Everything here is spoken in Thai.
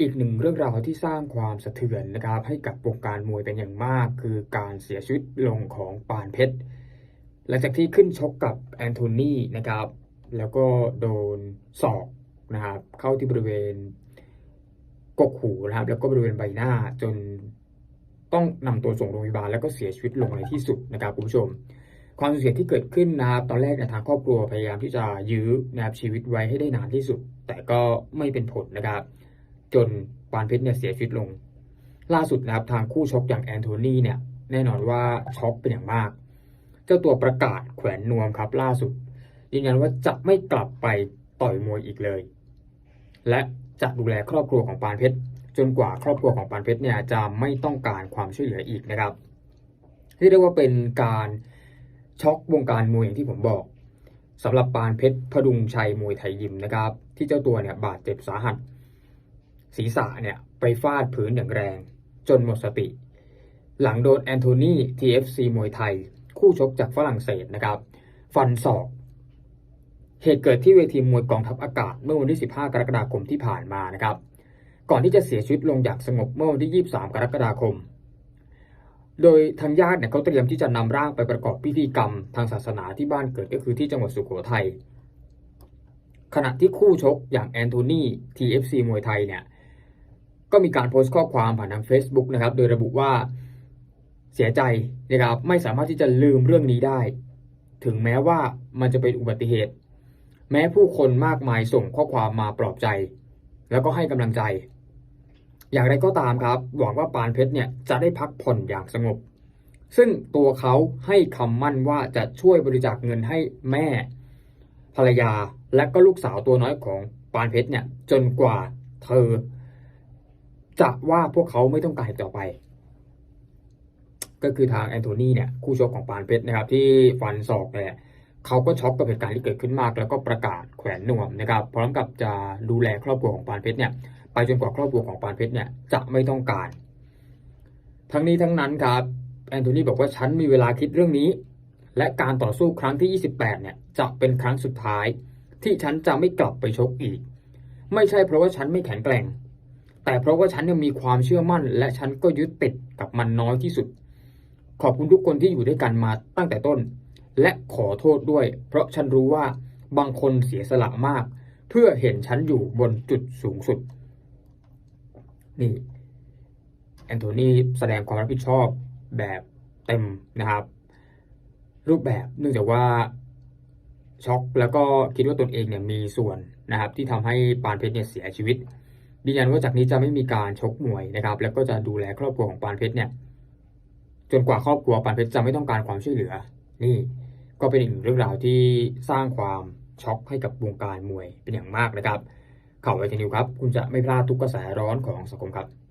อีกหนึ่งเรื่องราวที่สร้างความสะเทือนนะครับ ให้กับวงการมวยเป็นอย่างมาก คือการเสียชีวิตลงของปานเพชร หลังจากที่ขึ้นชกกับแอนโทนีนะครับ แล้วก็โดนศอกนะครับเข้าที่บริเวณกกหูนะครับ แล้วก็บริเวณใบหน้าจนต้องนำตัวส่งโรงพยาบาลแล้วก็เสียชีวิตลงในที่สุดนะครับคุณผู้ชม ความสูญเสียที่เกิดขึ้นนะครับตอนแรกนี่ยทางครอบครัวพยายามที่จะยื้อนะครับชีวิตไว้ให้ได้นานที่สุด แต่ก็ไม่เป็นผลนะครับ จนปานเพชรเนี่ยเสียชีวิตลง ล่าสุดนะครับทางคู่ชกอย่างแอนโทนีเนี่ยแน่นอนว่าช็อกเป็นอย่างมาก เจ้าตัวประกาศแขวนนวมครับล่าสุดยืนยันว่าจะไม่กลับไปต่อยมวยอีกเลย และจะดูแลครอบครัวของปานเพชรจนกว่าครอบครัวของปานเพชรเนี่ยจะไม่ต้องการความช่วยเหลืออีกนะครับที่เรียกว่าเป็นการช็อกวงการมวยอย่างที่ผมบอกสำหรับปานเพชรพดุงชัยมวยไทยยิมนะครับ ที่เจ้าตัวเนี่ยบาดเจ็บสาหัส ศีรษะเนี่ยไปฟาดพื้นอย่างแรง จนหมดสติ หลังโดนแอนโทนี TFC มวยไทย คู่ชกจากฝรั่งเศสนะครับ ฟันศอก เหตุเกิดที่เวทีมวยกองทัพอากาศเมื่อวันที่ 15 กรกฎาคมที่ผ่านมานะครับ ก่อนที่จะเสียชีวิตลงอย่างสงบเมื่อวันที่ 23 กรกฎาคม โดยทางญาติเนี่ยเขาเตรียมที่จะนำร่างไปประกอบพิธีกรรมทางศาสนาที่บ้านเกิดก็คือที่จังหวัดสุโขทัยขณะที่คู่ชกอย่างแอนโทนี TFC มวยไทยเนี่ย ก็มีการโพสต์ข้อความผ่านทาง Facebook นะครับ โดยระบุว่าเสียใจนะครับไม่สามารถที่จะลืมเรื่องนี้ได้ ถึงแม้ว่ามันจะเป็นอุบัติเหตุ แม้ผู้คนมากมายส่งข้อความมาปลอบใจ แล้วก็ให้กำลังใจ อย่างไรก็ตามครับหวังว่าปานเพชรเนี่ยจะได้พักผ่อนอย่างสงบ ซึ่งตัวเขาให้คำมั่นว่าจะช่วยบริจาคเงินให้แม่ ภรรยาและก็ลูกสาวตัวน้อยของปานเพชรเนี่ยจนกว่าเธอ จะว่าพวกเขาไม่ต้องการต่อไป ก็คือทางแอนโทนีเนี่ยคู่ชกของปานเพชรนะครับ ที่ฟันศอกเนี่ยเขาก็ช็อกกับเหตุการณ์ที่เกิดขึ้นมาก แล้วก็ประกาศแขวนนวมนะครับ พร้อมกับจะดูแลครอบครัวของปานเพชรเนี่ยไปจนกว่าครอบครัวของปานเพชรเนี่ยจะไม่ต้องการ ทั้งนี้ทั้งนั้นครับแอนโทนีบอกว่าฉันมีเวลาคิดเรื่องนี้ และการต่อสู้ครั้งที่ 28 เนี่ยจะเป็นครั้งสุดท้าย ที่ฉันจะไม่กลับไปชกอีก ไม่ใช่เพราะว่าฉันไม่แข็งแกร่ง แต่เพราะว่าฉันยังมีความเชื่อมั่น และฉันก็ยึดติดกับมันน้อยที่สุด ขอบคุณทุกคนที่อยู่ด้วยกันมาตั้งแต่ต้น และขอโทษด้วย เพราะฉันรู้ว่าบางคนเสียสละมาก เพื่อเห็นฉันอยู่บนจุดสูงสุด นี่แอนโทนีแสดงความรับผิดชอบแบบเต็มนะครับ รูปแบบเนื่องจากว่าช็อกแล้วก็คิดว่าตนเองเนี่ยมีส่วนนะครับ ที่ทำให้ปานเพชรเนี่ยเสียชีวิต ยืนยันว่าจากนี้จะไม่มีการชกมวยนะครับ แล้วก็จะดูแลครอบครัวของปานเพชรเนี่ย จนกว่าครอบครัวปานเพชรจะไม่ต้องการความช่วยเหลือ นี่ก็เป็นอีกเรื่องราวที่สร้างความช็อกให้กับวงการมวยเป็นอย่างมากนะครับข่าวไอทีนิวครับ คุณจะไม่พลาดทุกกระแสร้อนของสังคมครับ